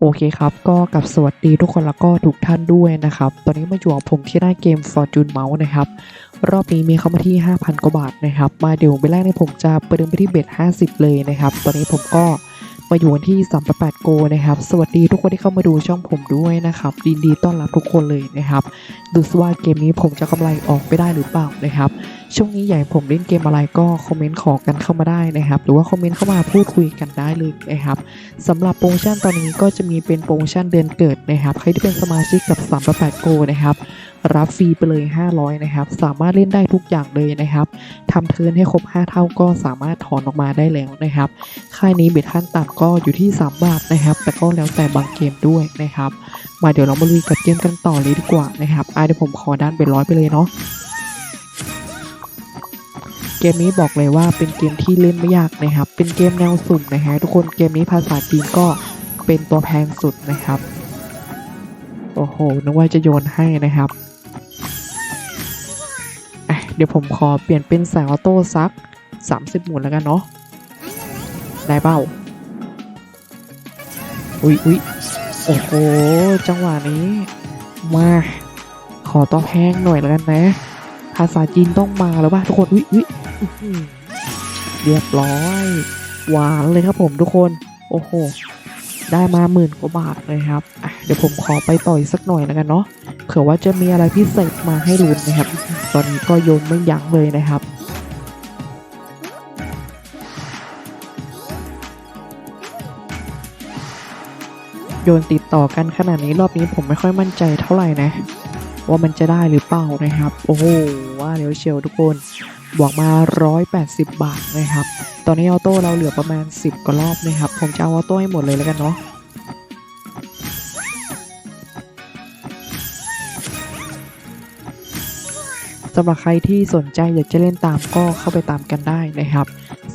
โอเคครับ ก็กับสวัสดีทุกคนแล้วก็ทุกท่านด้วยนะครับ ตอนนี้มาอยู่กับผมที่หน้าเกม Fortune Mouse นะครับ รอบนี้มีเข้ามาที่ 5,000 กว่าบาทนะครับ มาเดี๋ยวไปแรกในผมจะประเดิมไปที่เบ็ด50 เลยนะครับ ตอนนี้ผมก็มาอยู่กันที่3 8โกนะครับ สวัสดีทุกคนที่เข้ามาดูช่องผมด้วยนะครับยินดีต้อนรับทุกคนเลยนะครับ ดูสิว่าเกมนี้ผมจะกำไรออกไปได้หรือเปล่านะครับ ช่วงนี้ให้ผมเล่นเกมอะไรก็คอมเมนต์ขอกันเข้ามาได้นะครับ หรือว่าคอมเมนต์เข้ามาพูดคุยกันได้เลยนะครับสำหรับโปรโมชั่นตอนนี้ก็จะมีเป็นโปรโมชั่นเดือนเกิดนะครับ ใครที่เป็นสมาชิกกับ3 8 8 Go นะครับรับฟรีไปเลย 500 นะครับ สามารถเล่นได้ทุกอย่างเลยนะครับทำเทิร์นให้ครบ 5 เท่าก็สามารถถอนออกมาได้แล้วนะครับ ค่ายนี้เบ็ดขั้นต่ำก็อยู่ที่ 3 บาทนะครับ แต่ก็แล้วแต่บางเกมด้วยนะครับ มาเดี๋ยวเรามาลุยกับเกมกันต่อเลยดีกว่านะครับอะเดี๋ยวผมขอด้านเบ็ดร้อยไปเลยเนาะ เกมนี้บอกเลยว่าเป็นเกมที่เล่นไม่ยากนะครับ เป็นเกมแนวสุ่มนะฮะทุกคนเกมนี้ภาษาจีนก็เป็นตัวแพงสุดนะครับ โอ้โหนึกว่าจะโยนให้นะครับอะเดี๋ยวผมขอเปลี่ยนเป็นสายออโต้ซัก 30 หมุนแล้วกันเนาะได้เปล่าอุ๊ยอุ๊ยโอ้โห จังหวะนี้ มา ขอตัวแพงหน่อยแล้วกันนะ ภาษาจีนต้องมาแล้วป่ะทุกคนอุ๊ยเรียบร้อย หวานเลยครับผมทุกคน โอ้โห ได้มาหมื่นกว่าบาทเลยครับอะเดี๋ยวผมขอไปต่อยสักหน่อยแล้วกันเนาะเผื่อว่าจะมีอะไรพิเศษมาให้ลุ้นนะครับ ตอนนี้ก็โยนไม่ยั้งเลยนะครับโยนติดต่อกันขนาดนี้รอบนี้ผมไม่ค่อยมั่นใจเท่าไหร่นะ ว่ามันจะได้หรือเปล่านะครับ โอ้โหว่าเดี๋ยวเชียวทุกคนบวกมา 180 บาทนะครับ ตอนนี้ออโต้เราเหลือประมาณ 10กว่ารอบนะครับ ผมจะเอาออโต้ให้หมดเลยแล้วกันเนาะ สำหรับใครที่สนใจอยากจะเล่นตามก็เข้าไปตามกันได้นะครับ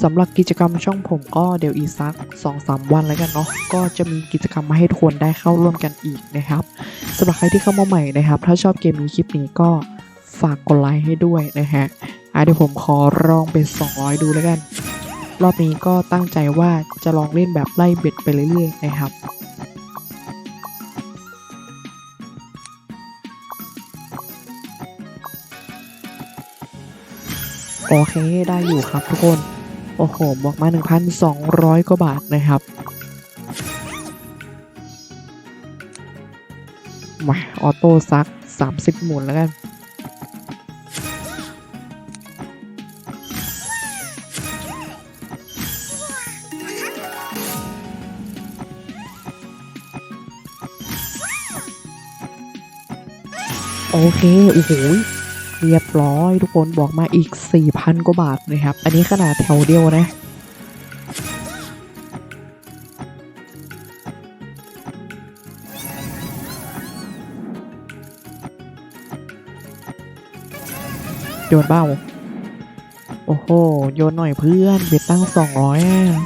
สำหรับกิจกรรมช่องผมก็เดี๋ยวอีกสัก2-3วันแล้วกันเนาะก็จะมีกิจกรรมมาให้ทุกคนได้เข้าร่วมกันอีกนะครับสำหรับใครที่เข้ามาใหม่นะครับ ถ้าชอบเกมนี้คลิปนี้ก็ฝากกดไลค์ให้ด้วยนะฮะอะเดี๋ยวผมขอลองเป็น 200 ดูแล้วกัน รอบนี้ก็ตั้งใจว่าจะลองเล่นแบบไล่เบ็ดไปเรื่อยๆนะครับ โอเคได้อยู่ครับทุกคน โอ้โหบวกมา 1,200 กว่าบาทนะครับมาออโต้ซัก 30 หมุนแล้วกันโอเค โอ้โห เรียบร้อยทุกคนบอกมาอีก 4,000 กว่าบาทนะครับ อันนี้ขนาดแถวเดียวนะโยนเบ้า โอ้โห โยนหน่อยเพื่อนเบ็ดตั้ง 200อะ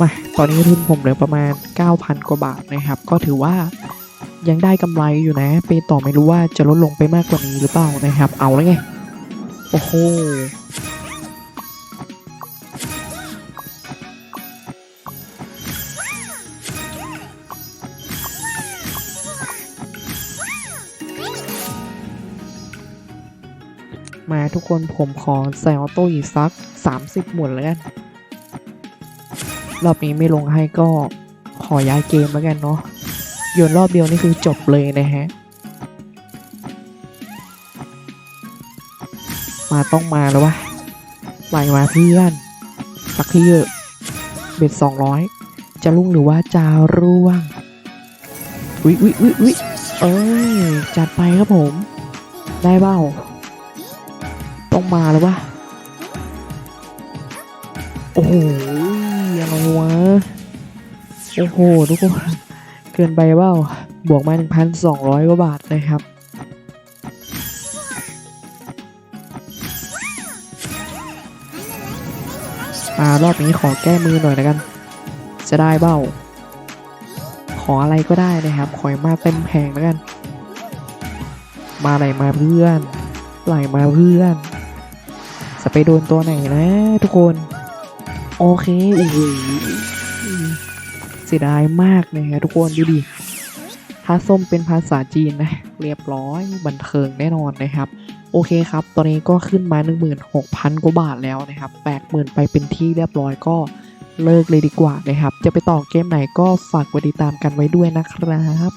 มา ตอนนี้ทุนผมเหลือประมาณ 9,000 กว่าบาทนะครับ ก็ถือว่า ยังได้กำไรอยู่นะไปต่อไม่รู้ว่าจะลดลงไปมากกว่านี้หรือเปล่านะครับ เอาแล้วไง โอ้โหมาทุกคนผมขอใส่ออโต้อีกสัก 30 หมุนแล้วกัน รอบนี้ไม่ลงให้ก็ขอย้ายเกมแล้วกันเนาะ โยนรอบเดียวนี่คือจบเลยนะฮะ มาต้องมาแล้ววะไหลมาเพื่อนสักทีเถอะ เบ็ดสองร้อยจะลุ่งหรือว่าจะร่วงอุ๊ยอุ๊ยอุ๊ยอุ๊ยเอ้ยจัดไปครับผม ได้เบ้า ต้องมาแล้ววะโอ้โหอะไรวะโอ้โหทุกคน กินไปเปล่าบวกมา 1,200 กว่าบาทนะครับอารอบนี้ขอแก้มือหน่อยแล้วกัน จะได้เบ้า ขออะไรก็ได้นะครับขอให้มาเต็มแผงแล้วกัน มาไหลมาเพื่อน ไหลมาเพื่อน จะไปโดนตัวไหนนะทุกคน โอเคโอ้โห เสียดายมากนะฮะทุกคนดูดิถ้าส้มเป็นภาษาจีนนะเรียบร้อยบันเทิงแน่นอนนะครับ โอเคครับ ตอนนี้ก็ขึ้นมา 16,000 กว่าบาทแล้วนะครับแบกหมื่นไปเป็นที่เรียบร้อยก็เลิกเลยดีกว่านะครับ จะไปต่อเกมไหนก็ฝากกดติดตามกันไว้ด้วยนะครับ